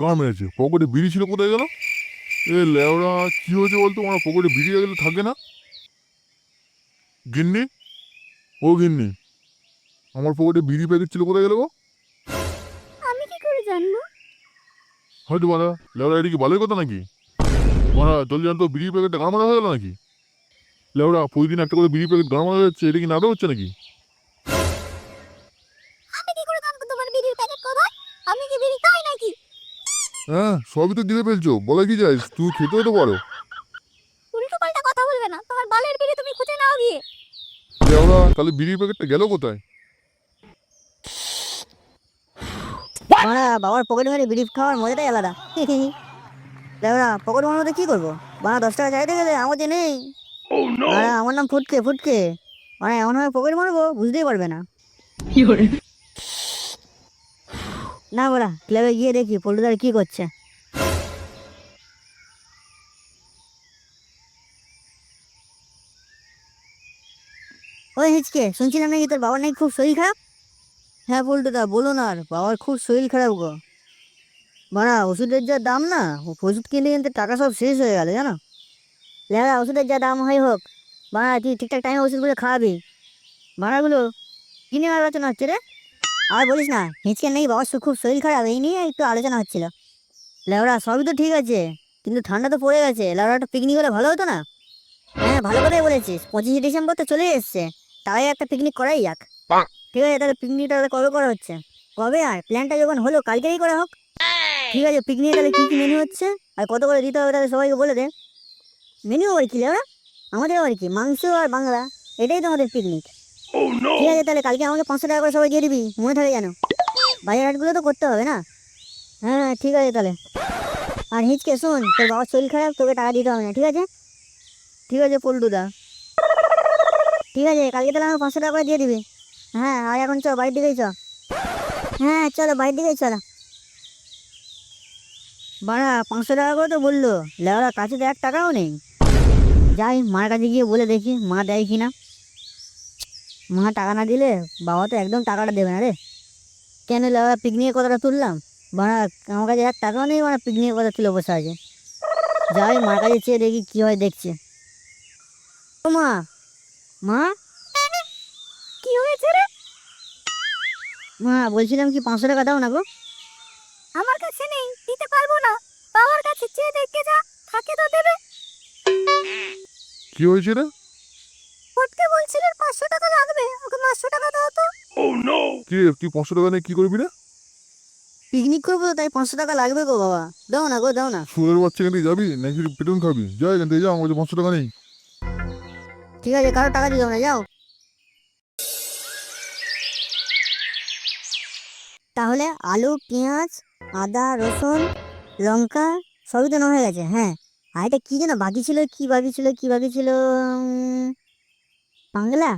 গান মেরেছে পকেটে বিড়ি ছিল কোথায় গেল এ লেওরা কি হয়েছে বলতো? আমার পকেটে বিড়ি গেলে থাকে না। গিন্নি? ও গিন্নি আমার পকেটে বিড়ি প্যাকেট ছিল কোথায় গেল গো? আমি কি করে জানব? হয়তো বাড়া লেওরা এটা কি ভালোই কথা নাকি? বাড়া জলদি জানতো বিড়ি প্যাকেটটা গান মারা হয়ে গেল নাকি? লেওরা প্রতিদিন একটা করে বিড়ি প্যাকেট গান মারা যাচ্ছে এটা কি নাটক হচ্ছে নাকি? আমি কি করে জানব তোমার বিড়ির প্যাকেট কোথায়? আমি কি বিড়ি খাই নাকি? হ্যাঁ সবই তো দিতে ফেলছো। বলে কি যাইস তুই খেতেও তো পারো। উল্টো পাল্টা কথা বলবে না। তোমার বালের বিড়ি তুমি খুঁজে নাও গিয়ে। লেওরা তাহলে বিড়ির প্যাকেটটা গেল কোথায়? বাড়া বাবার পকেট মেরে বিড়ি খাওয়ার মজাটাই আলাদা। দেখো পকেট মারার মধ্যে কী করব? বাড়া দশ টাকা চাইতে গেলে আমার যে নেই। বাড়া আমার নাম ফুটকে ফুটকে। বাড়া এমনভাবে পকেট মারবো বুঝতেই পারবে না। না বড়া ক্লাবে গিয়ে দেখি পল্টুদার কি করছে। ওই হিচকে, শুনছিলাম নাকি তোর বাবার নাকি খুব শরীর খারাপ? হ্যাঁ পল্টুদা না আর, বাবার খুব শরীর খারাপ গো। বাড়া ওষুধের যা দাম না, ওষুধ কিনতে কিনতে টাকা সব শেষ হয়ে গেল, জানো? লেখা ওষুধের যা দাম হয় হোক। বাড়া তুই ঠিকঠাক টাইমে ওষুধগুলো খাওয়াবি। ভাড়াগুলো কিনে আলোচনা হচ্ছে রে। আর বলিস না হিঁচকে নাকি বাবার খুব শরীর খারাপ এই নিয়ে একটু আলোচনা হচ্ছিল। লেওড়া সবই তো ঠিক আছে কিন্তু ঠান্ডা তো পড়ে গেছে লেওড়া একটা পিকনিক হলে ভালো হতো না? হ্যাঁ ভালো কথাই বলেছিস পঁচিশে ডিসেম্বর তো চলে এসছে তাই একটা পিকনিক করাই যাক। ঠিক আছে তাহলে পিকনিকটা কবে করা হচ্ছে? কবে আর? প্ল্যানটা যখন হলো কালকেই করা হোক। ঠিক আছে পিকনিক তাহলে কী কী মেনু হচ্ছে? আর কত করে দিতে হবে তাহলে সবাইকে বলে দে। মেনু আবার কি ওরা আমাদের আবার কি? মাংস আর বাংলা এটাই তো আমাদের পিকনিক ঠিক আছে তাহলে কালকে আমাকে পাঁচশো টাকা করে সবাই দিয়ে দিবি। মনে থাকে যেন। বাজার হাটগুলো তো করতে হবে না? হ্যাঁ হ্যাঁ, ঠিক আছে তাহলে। আর হিচকে শোন তোর বাবার শরীর খারাপ তোকে টাকা দিতে হবে না ঠিক আছে? ঠিক আছে পল্টুদা। ঠিক আছে কালকে তাহলে আমাকে পাঁচশো টাকা করে দিয়ে দিবি। হ্যাঁ আর এখন চ বাড়ির দিকেই চ। হ্যাঁ চলো বাড়ির দিকেই চলো। বাড়া পাঁচশো টাকা করে তো বলল। লেওয়ার কাছে তো এক টাকাও নেই। যাই মার কাছে গিয়ে বলে দেখি মা দেয় কি না মা টাকা না দিলে বাবা তো একদম টাকাটা দেবে না রে। কেন লেওয়া পিকনিকের কথাটা তুললাম। বাড়া আমার কাছে এক টাকাও নেই মানে পিকনিকের কথা তুলে বসে আছে। যাই মার কাছে চেয়ে দেখি কী হয় দেখছে। ও মা মা? কি হয়েছে রে? মা বলছিলাম কি পাঁচশো টাকা দাও না গো। আমার কাছে নেই দিতে পারব না। বাবার কাছে চেয়ে দেখে যা থাকে তো দেবে। কি হয়েছে রে? ফটকে বলছিলেন পাঁচশো টাকা লাগবে ওকে পাঁচশো টাকা দাও তো। কি তুই পাঁচশো টাকা নিয়ে কি করবি রে পিকনিক করব তো তাই পাঁচশো টাকা লাগবে গো বাবা। দাও না গো দাও না। সুরের বাচ্চা থেকে যাবি নাকি পেটুন খাবি? যা এখান থেকে যা আমার কাছে পাঁচশো টাকা নেই। ঠিক আছে কারও টাকা দিও না যাও। তাহলে আলু পেঁয়াজ আদা রসুন লঙ্কা সবই তো নেওয়া হয়ে গেছে হ্যাঁ। আর এটা কী যেন বাকি ছিল কি বাকি ছিল কি বাকি ছিল বাংলা?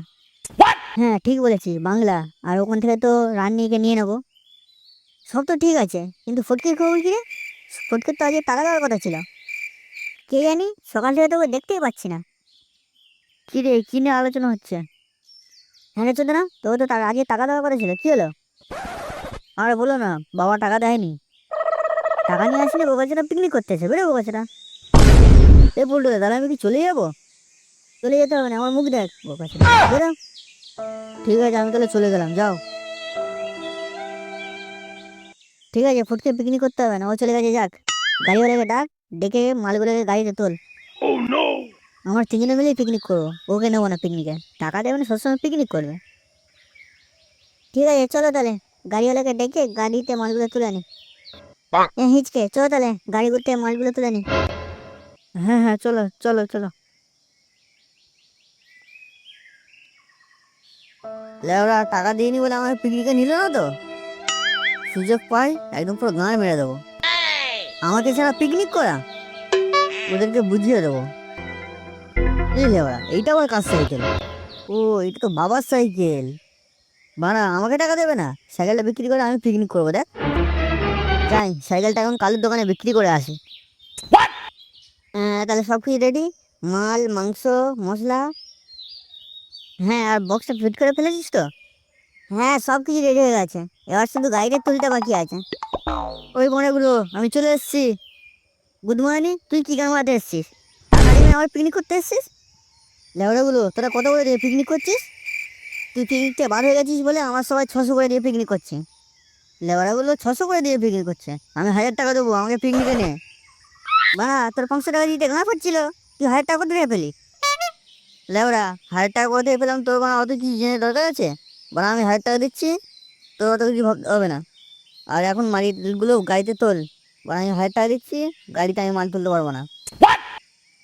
হ্যাঁ ঠিক বলেছি বাংলা। আর ওখান থেকে তো রান্নিকে নিয়ে নেব। সব তো ঠিক আছে কিন্তু ফটকের খবর কি রে? ফটকের তো আজকে টাকা দেওয়ার কথা ছিল। কে জানি সকাল থেকে তোকে দেখতেই পাচ্ছি না। কী রে কী নিয়ে আলোচনা হচ্ছে? হ্যাঁ চোদ্দ না তোকে তো তার আগে টাকা দেওয়ার কথা ছিল কি হলো? আর বলো না বাবা টাকা দেয়নি। টাকা নিয়ে আসলে বোকাচেরা পিকনিক করতে এসে বেরো বোকাচেরা এ বলতো তাহলে আমি কি চলে যাব? চলে যেতে হবে না আমার মুখ দেখ। বোকাচেরা বেরো ঠিক আছে আমি তাহলে চলে গেলাম যাও। ঠিক আছে ফুটকে পিকনিক করতে হবে না ও চলে গেছে যাক। গাড়িওয়ালাকে ডাক ডেকে মালগুলোকে গাড়িতে তোল। আমরা তিনজনে মিলেই পিকনিক করব। ওকে নেব না পিকনিকে টাকা দেবে না সবসময় পিকনিক করবে। ঠিক আছে চলো তাহলে। গাড়িওয়ালাকে ডেকে গাড়িতে মালগুলো তুলে আনি হিচকে চলো তাহলে। গাড়ি করতে মালগুলো তুলে আনি হ্যাঁ হ্যাঁ চলো চলো চলো। লেওরা টাকা দিইনি বলে আমার পিকনিকে নিল না তো? সুযোগ পাই একদম পুরো গাঁয়ে মেরে দেবো। আমাকে ছাড়া পিকনিক করা? ওদেরকে বুঝিয়ে দেবো। লেওড়া এইটা আমার কাজ সাইকেল? ও এটা তো বাবার সাইকেল। বানা আমাকে টাকা দেবে না? সাইকেলটা বিক্রি করে আমি পিকনিক করব দেখ। যাই সাইকেলটা এখন কালুর দোকানে বিক্রি করে আসি। হ্যাঁ তাহলে সব কিছু রেডি? মাল মাংস মশলা? হ্যাঁ আর বক্সটা ফিট করে ফেলেছিস তো? হ্যাঁ সব কিছু রেডি হয়ে গেছে। এবার শুধু গাড়িটা তুলতে বাকি আছে। ওই মনেগুলো আমি চলে এসেছি। গুড মর্নিং তুই কি গান মারাতে এসছিস? আমার পিকনিক করতে এসছিস? লেবড়াগুলো তোরা কত করে দিয়ে পিকনিক করছিস? তুই পিকনিকটা বার হয়ে গেছিস বলে আমার সবাই ছশো করে দিয়ে পিকনিক করছে। লেবড়াগুলো ছশো করে দিয়ে পিকনিক করছে। আমি হাজার টাকা দেবো, আমাকে পিকনিকে নে। বা তোর পাঁচশো টাকা দিতে গাঁ পড়ছিল? তুই হাজার টাকা দিয়ে পেলি? লেবড়া হাজার টাকা করে দিয়ে পেলাম তোর বাড়া অত কিছু জেনে দরকার আছে? বাড়া আমি হাজার টাকা দিচ্ছি তোর অত কিছু ভাবতে হবে না। আর এখন মালগুলো গাড়িতে তোল বাড়া আমি হাজার টাকা দিচ্ছি গাড়িতে আমি মাল তুলতে পারব না।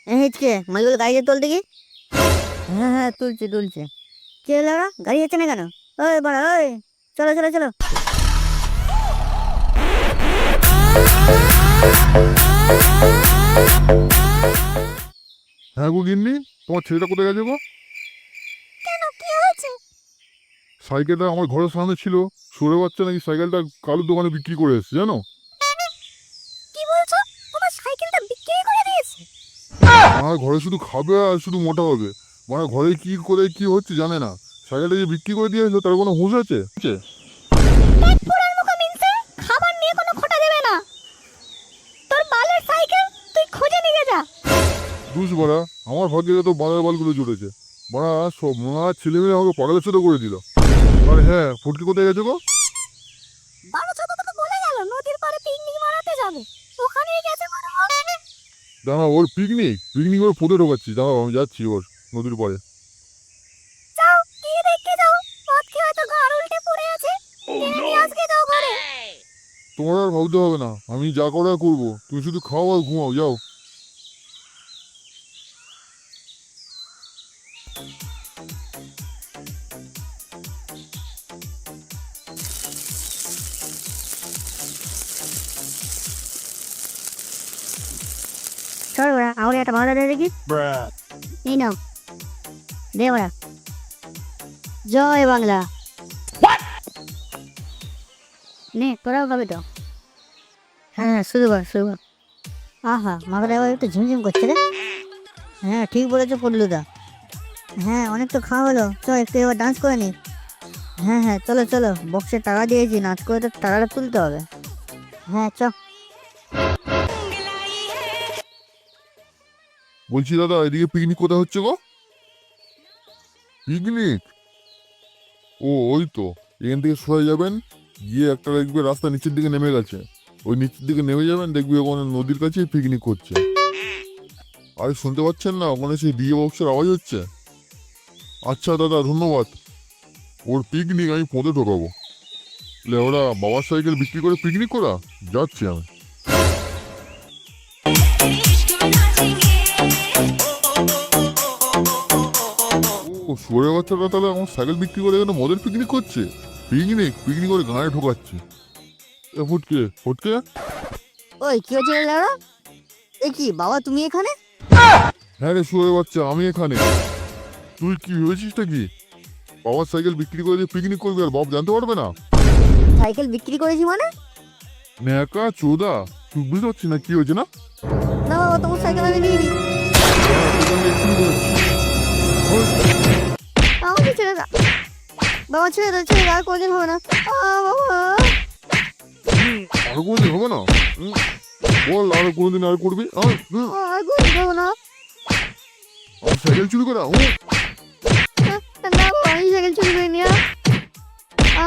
এ হিচকে মালগুলো গাড়িতে তোল দেখি। হ্যাঁ হ্যাঁ তুলছে তুলছে। কে লেবড়া গাড়ি যাচ্ছে না কেন? ওই বাড়া ওই চলো চলো চলো। হ্যাঁ গো গিন্নি। তোমার ছেলেটা কোথায় গেছে গো? কেন কি হয়েছে? সাইকেলটা আমার ঘরের সামনে ছিল। সরে বাচ্চা নাকি সাইকেলটা কালুর দোকানে বিক্রি করে এসছে জানো? কি বলছো? তোমার সাইকেলটা বিক্রি করে দিয়েছে? আমার ঘরে শুধু খাবে আর শুধু মোটা হবে। মানে ঘরে কি করে কি হচ্ছে জানে না। সাইকেলটা যে বিক্রি করে দিয়েছে তার কোনো হুঁশ আছে আছে? পুরান মুখা মিনছে খাবার নিয়ে কোনো খোটা দেবে না তোর বালের সাইকেল তুই খুঁজে নিয়ে যা বুঝ বড়া? আমার ভাগ্যে তো বাঁধার বালগুলো জুড়েছে বড়া সব মা ছেলে মেয়ে আমাকে পাগলের সাথে করে দিল। আর হ্যাঁ ফুটকি কোথায় গেছে গো? দাঁড়া ওর পিকনিক পিকনিক ওর ফুটে ঢোকাচ্ছি। দাঁড়াও আমি যাচ্ছি ওর নদীর পরে তোমার আর ভাবতে হবে না। আমি যা করার করব। তুমি শুধু খাও আর ঘুমাও যাও। চল ওরা আমাকে একটা ভালো দে দেখি এই নাও দে ওরা জয় বাংলা নে তোরাও খাবে তো হ্যাঁ শুরু কর শুরু কর। আহা মাথাটা এবার একটু ঝিমঝিম করছে রে। হ্যাঁ ঠিক বলেছ পল্লুদা। হ্যাঁ অনেক তো খাওয়া হলো। চল একটু এবার ডান্স করে নি। হ্যাঁ হ্যাঁ চলো চলো। বক্সে টাকা দিয়েছি নাচ করে তো টাকাটা তুলতে হবে। হ্যাঁ চ। বলছি, দাদা, এদিকে পিকনিক কোথায় হচ্ছে গো? পিকনিক ও, ওই তো। এখান থেকে সরে যাবেন, গিয়ে একটা দেখবে রাস্তা নিচের দিকে নেমে গেছে। ওই নিচের দিকে নেমে যাবেন, দেখবি ওখানে নদীর কাছে পিকনিক করছে আরে শুনতে পাচ্ছেন না, ওখানে সেই ডিজে বক্সের আওয়াজ হচ্ছে? আচ্ছা দাদা, ধন্যবাদ। ওর পিকনিক আমি পদে ঢোকাবো। ওরা বাবার সাইকেল বিক্রি করে পিকনিক করা? যাচ্ছি আমি। ও শুয়ে বাচ্চাটা তাহলে আমার সাইকেল বিক্রি করে এখানে মদের পিকনিক করছে। পিকনিক পিকনিক করে গায়ে ঢোকাচ্ছে। এ ফুটকে ফুটকে? ওই কি হচ্ছে রে এ কি বাবা তুমি এখানে? হ্যাঁ রে শুয়ে বাচ্চা আমি এখানে। তুই কি হয়েছিস কি বাবার সাইকেল বিক্রি করে দিয়ে পিকনিক করবি আর বাপ জানতে পারবে না। সাইকেল বিক্রি করেছি মানে? ন্যাকা চোদা তুই বুঝতে পারছিস না কি হয়েছে না? না বাবা তোমার সাইকেল আমি নিয়ে নিই। ওই, ছেড়ে দাও বাবা ছেড়ে দা ছেড়ে দাও কোনদিন হবে না বাবা আর কোনদিন হবে না বল আর কোনদিন আর করবি আর কোনদিন হবে না সাইকেল চুরি করা ও না ভাই সাইকেল চুরি করিনি আ